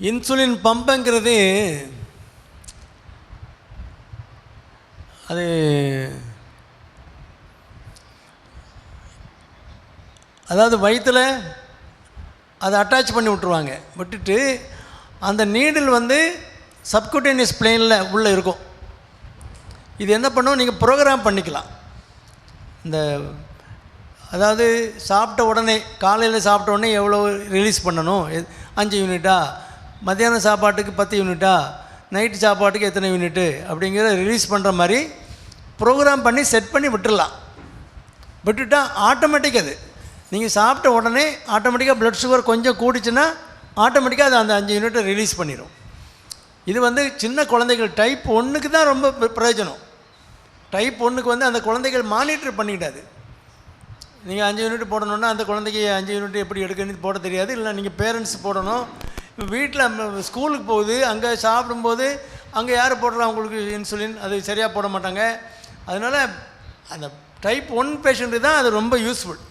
Insulin பம்புங்கிறது அது அதாவது வயிற்றில் அதை அட்டாச் பண்ணி விட்ருவாங்க விட்டுட்டு அந்த நீடில் வந்து சப்குட்டேனியஸ் பிளேனில் உள்ளே இருக்கும். இது என்ன பண்ணும்? நீங்கள் ப்ரோக்ராம் பண்ணிக்கலாம். இந்த அதாவது சாப்பிட்ட உடனே காலையில் சாப்பிட்ட உடனே எவ்வளோ ரிலீஸ் பண்ணணும்? எ- அஞ்சு யூனிட்டா மத்தியானம் சாப்பாட்டுக்கு பத்து யூனிட்டா? நைட்டு சாப்பாட்டுக்கு எத்தனை யூனிட்டு? அப்படிங்கிறத ரிலீஸ் பண்ணுற மாதிரி ப்ரோக்ராம் பண்ணி செட் பண்ணி விட்டுடலாம் விட்டுட்டா ஆட்டோமேட்டிக் அது. நீங்கள் சாப்பிட்ட உடனே ஆட்டோமேட்டிக்காக ப்ளட் சுகர் கொஞ்சம் கூடிச்சுன்னா ஆட்டோமேட்டிக்காக அது அந்த அஞ்சு யூனிட்டை ரிலீஸ் பண்ணிடும் இது வந்து சின்ன குழந்தைகள் டைப் ஒன்றுக்கு தான் ரொம்ப பிரயோஜனம். டைப் ஒன்றுக்கு வந்து அந்த குழந்தைகள் மானிட்டர் பண்ணிக்கிட்டாது. நீங்கள் அஞ்சு யூனிட் போடணுன்னா அந்த குழந்தைக்கு அஞ்சு யூனிட் எப்படி எடுக்கணும்னு போட தெரியாது. இல்லை நீங்கள் பேரண்ட்ஸ் போடணும். வீட்டில் ஸ்கூலுக்கு போகுது அங்கே சாப்பிடும்போது அங்கே யார் போடுறா உங்களுக்கு இன்சுலின் அது சரியாக போட மாட்டாங்க. அதனால் அந்த டைப் ஒன் பேஷண்ட்டு தான் அது ரொம்ப யூஸ்ஃபுல்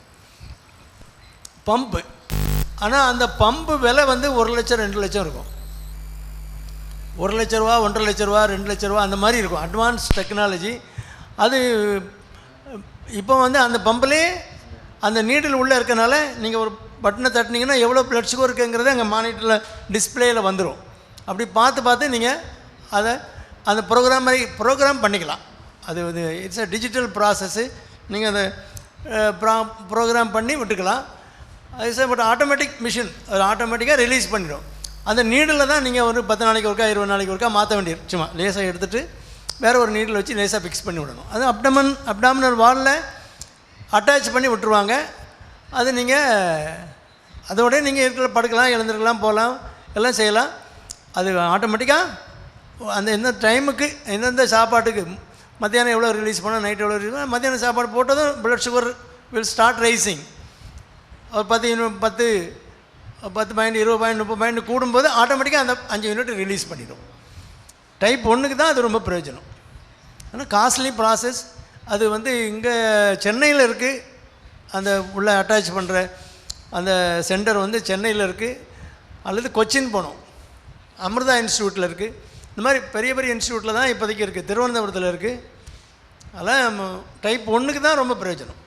பம்பு. ஆனால் அந்த பம்பு விலை வந்து ஒரு லட்சம் ரெண்டு லட்சம் இருக்கும். ஒரு லட்ச ரூபா ஒன்றரை லட்ச ரூபா ரெண்டு லட்ச ரூபா அந்த மாதிரி இருக்கும். அட்வான்ஸ் டெக்னாலஜி அது இப்போ வந்து அந்த பம்பிலே அந்த நீடில் உள்ளே இருக்கனால நீங்கள் ஒரு பட்டனை தட்டினீங்கன்னா எவ்வளோ பிளட் சுகர் இருக்குங்கிறது அங்கே மானிட்டரில் டிஸ்பிளேயில் வந்துடும் அப்படி பார்த்து பார்த்து நீங்கள் அதை அந்த ப்ரோக்ராம் மாதிரி ப்ரோக்ராம் பண்ணிக்கலாம். அது வந்து இட்ஸ் அ டிஜிட்டல் ப்ராசஸ்ஸு நீங்கள் அதை ப்ரா ப்ரோக்ராம் பண்ணி விட்டுக்கலாம். அது பட் ஆட்டோமேட்டிக் மிஷின் அது ஆட்டோமேட்டிக்காக ரிலீஸ் பண்ணிடும். அந்த நீடில் தான் நீங்கள் ஒரு பத்து நாளைக்கு ஒருக்கா இருபது நாளைக்கு ஒருக்கா மாற்ற வேண்டியது. சும்மா லேசாக எடுத்துகிட்டு வேறு ஒரு நீடில் வச்சு லேசாக ஃபிக்ஸ் பண்ணி விடணும். அது அப்டமன் அப்டாமினல் வாலில் அட்டாச் பண்ணி விட்டுருவாங்க. அது நீங்கள் அதோட நீங்கள் இருக்கிற படுக்கலாம் எழுந்திருக்கலாம் போகலாம் எல்லாம் செய்யலாம். அது ஆட்டோமேட்டிக்காக அந்த எந்த டைமுக்கு எந்தெந்த சாப்பாட்டுக்கு மத்தியானம் எவ்வளோ ரிலீஸ் பண்ணால் நைட் எவ்வளோ ரிலீஸ் மத்தியானம் சாப்பாடு போட்டதும் blood sugar will start rising ஒரு பத்து யூனிட் பத்து பத்து பாயிண்ட் இருபது பாயிண்ட் முப்பது பாயிண்ட் கூடும்போது ஆட்டோமேட்டிக்காக அந்த அஞ்சு யூனிட் ரிலீஸ் பண்ணிடும். டைப் ஒன்றுக்கு தான் அது ரொம்ப பிரயோஜனம். ஆனால் காஸ்ட்லி ப்ராசஸ் அது வந்து இங்கே சென்னையில் இருக்குது அந்த உள்ளே அட்டாச் பண்ணுற அந்த சென்டர் வந்து சென்னையில் இருக்குது அல்லது கொச்சின் போனோம். அமிர்தா இன்ஸ்டியூட்டில் இருக்குது இந்த மாதிரி பெரிய பெரிய இன்ஸ்டியூட்டில் தான் இப்போதைக்கு இருக்குது திருவனந்தபுரத்தில் இருக்குது அதெல்லாம் டைப் ஒன்றுக்கு தான் ரொம்ப பிரயோஜனம்.